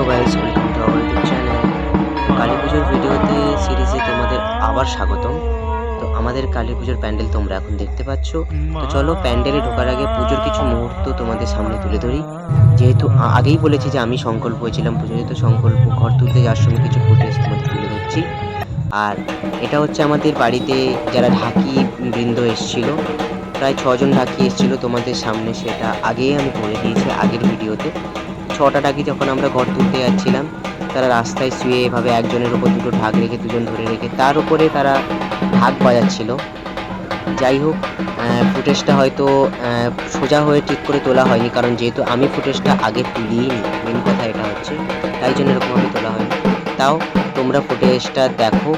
Hello guys, welcome to our YouTube channel. Kali পুজোর ভিডিওতে সিরিজে তোমাদের আবার স্বাগতম। তো আমাদের কালী পুজোর প্যান্ডেল তোমরা এখন দেখতে পাচ্ছ। তো চলো প্যান্ডেলে ঢোকার আগে পুজোর কিছু মুহূর্ত তোমাদের সামনে তুলে ধরি। যেহেতু আগেই বলেছি যে আমি সংকল্প হয়েছিলাম পুজোতে তো সংকল্প ঘর তুলতে যাওয়ার সময় কিছু ফুটেজ তোমাদের তুলে ধরছি। আর এটা হচ্ছে আমাদের বাড়িতে যারা ঢাকি বৃন্দ এসেছিল, প্রায় ছজন ঢাকি এসেছিল তোমাদের সামনে, সেটা আগেই আমি বলে দিয়েছি আগের ভিডিওতে। ছটা ডাকি যখন আমরা ঘর তুলতে যাচ্ছিলাম, তারা রাস্তায় শুয়ে এভাবে একজনের উপর দুটো ঢাক রেখে দুজন ধরে রেখে তার উপরে তারা ঢাক বাজাচ্ছিল। যাই হোক ফুটেজটা হয়তো সোজা হয়ে ঠিক করে তোলা হয়নি, কারণ যেহেতু আমি ফুটেজটা আগে তুলিই নি মেন কথা এটা হচ্ছে, তাই জন্য এরকমভাবে তোলা হয়নি। তাও তোমরা ফুটেজটা দেখো,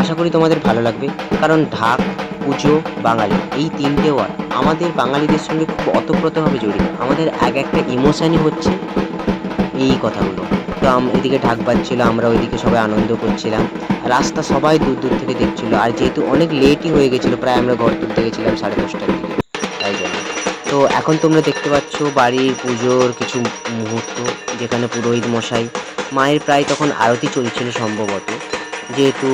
আশা করি তোমাদের ভালো লাগবে, কারণ ঢাক, পুজো, বাঙালি, এই তিনটে ওয়ার্ড আমাদের বাঙালিদের সঙ্গে খুব অতপ্রতভাবে জড়িত। আমাদের এক একটা ইমোশানই হচ্ছে এই কথাগুলো। তো এদিকে ঢাক বাজছিল, আমরা ওইদিকে সবাই আনন্দ করছিলাম। রাস্তা সবাই দূর দূর থেকে দেখছিল। আর যেহেতু অনেক লেটই হয়ে গেছিল, প্রায় আমরা ঘর তুলতে গেছিলাম সাড়ে দশটার দিকে। তাই জন্য। তো এখন তোমরা দেখতে পাচ্ছ বাড়ির পুজোর কিছু মুহূর্ত, যেখানে পুরোহিত মশাই মায়ের প্রায় তখন আরতি চলছিল সম্ভবত। যেহেতু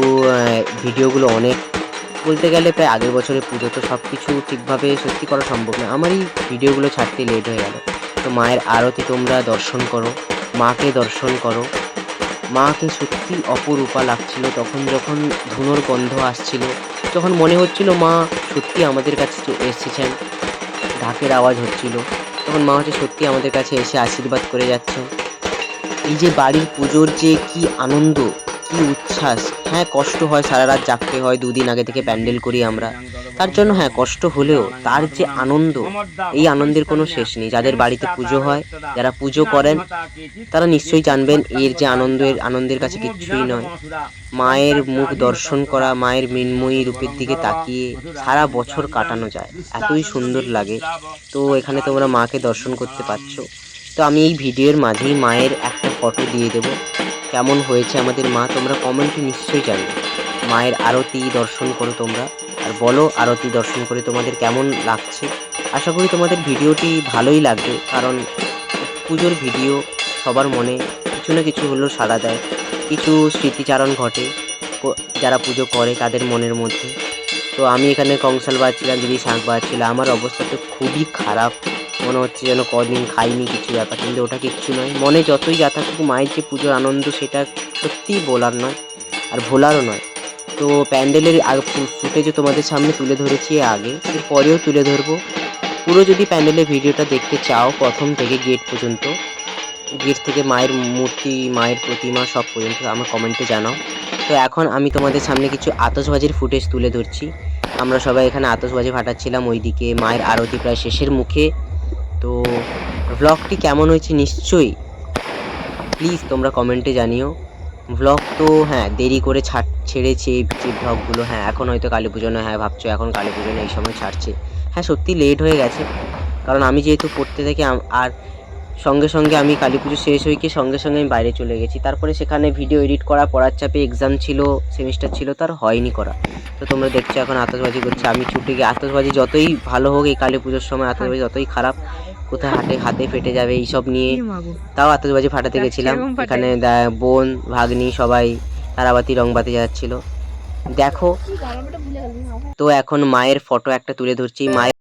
ভিডিওগুলো অনেক, বলতে গেলে প্রায় আগের বছরে পুজো, তো সব কিছু ঠিকভাবে সত্যি করা সম্ভব না। আমারই ভিডিওগুলো ছাড়তে লেট হয়ে গেল। মায়ের আরতি তোমরা দর্শন করো, মাকে দর্শন করো। মাকে সত্যি অপরূপা লাগছিল, তখন যখন ধুনোর গন্ধ আসছিল, তখন মনে হচ্ছিল মা সত্যি আমাদের কাছে এসেছেন। ঢাকের আওয়াজ হচ্ছিল, তখন মা হচ্ছে সত্যি আমাদের কাছে এসে আশীর্বাদ করে যাচ্ছেন। এই যে বাড়ির পুজোর যে কি আনন্দ কি উচ্ছ্বাস? হ্যাঁ কষ্ট হয়, সারা রাত জাগতে হয়, দুদিন আগে থেকে প্যান্ডেল করি আমরা। তার জন্য হ্যাঁ কষ্ট হলেও তার যে আনন্দ, এই আনন্দের কোনো শেষ নেই। যাদের বাড়িতে পুজো হয়, যারা পুজো করেন, তারা নিশ্চয়ই জানবেন এর যে আনন্দের আনন্দের কাছে কিচ্ছুই নয়। মায়ের মুখ দর্শন করা, মায়ের মৃন্ময়ী রূপের দিকে তাকিয়ে সারা বছর কাটানো যায়। এতই সুন্দর লাগে। তো এখানে তোমরা মাকে দর্শন করতে পারছ। তো আমি এই ভিডিওর মাঝেই মায়ের একটা ফটো দিয়ে দেব। কেমন হয়েছে আমাদের মা তোমরা কমেন্টে নিশ্চয়ই জানো। মায়ের আরতি দর্শন করো তোমরা, আর বলো আরতি দর্শন করে তোমাদের কেমন লাগছে। আশা করি তোমাদের ভিডিওটি ভালোই লাগবে, কারণ পুজোর ভিডিও সবার মনে কিছু না কিছু হলেও সাড়া দেয়। কিছু স্মৃতিচারণ ঘটে যারা পুজো করে তাদের মনের মধ্যে। তো আমি এখানে কংসাল বাজছিলাম, দিদি শাঁখ বাজছিল, আমার অবস্থা তো খুবই খারাপ। মনে হচ্ছে যেন কদিন খাইনি, কিছু ব্যাপার। কিন্তু ওটা কিচ্ছু নয়। মনে যতই যা থাকুক মায়ের যে পুজোর আনন্দ, সেটা সত্যিই বলার নয় আর ভোলারও নয়। তো প্যান্ডেলের ফুটেজও তোমাদের সামনে তুলে ধরেছি আগে। পরেও তুলে ধরবো। পুরো যদি প্যান্ডেলের ভিডিওটা দেখতে চাও, প্রথম থেকে গেট পর্যন্ত, গেট থেকে মায়ের মূর্তি, মায়ের প্রতিমা সব পর্যন্ত আমার কমেন্টে জানাও। তো এখন আমি তোমাদের সামনে কিছু আতসবাজির ফুটেজ তুলে ধরছি। আমরা সবাই এখানে আতসবাজি ফাটাচ্ছিলাম, ওইদিকে মায়ের আরতি প্রায় শেষের মুখে। তো ব্লগটি কেমন হয়েছে নিশ্চয়ই? প্লিজ তোমরা কমেন্টে জানিও। ব্লগ তো হ্যাঁ দেরি করে ছাড়, ছেড়েছে যে ব্লগগুলো হ্যাঁ এখন হয়তো কালী পুজো হ্যাঁ ভাবছ এখন কালী পুজো এই সময় ছাড়ছে। হ্যাঁ সত্যি লেট হয়ে গেছে। কারণ আমি যেহেতু পড়তে থাকি আর সঙ্গে সঙ্গে আমি কালী পুজো শেষ হয়ে গিয়ে সঙ্গে সঙ্গে আমি বাইরে চলে গেছি। তারপরে সেখানে ভিডিও এডিট করা পড়ার চাপে এক্সাম ছিল সেমিস্টার ছিল তার হয়নি করা। তো তোমরা দেখছ এখন আতশবাজি করছে আমি ছুটে গিয়ে আতশবাজি যতই ভালো হোক এই কালী পুজোর সময় আতশবাজি যতই খারাপ কোথায় হাতে হাতে ফেটে যাবে এইসব নিয়ে। তাও আতশবাজি ফাটাতে গেছিলাম। এখানে বোন ভাগ্নি সবাই তারাবাতি রংবাতি যাচ্ছিল। দেখো। তো এখন মায়ের ফটো একটা তুলে ধরছি। মায়ের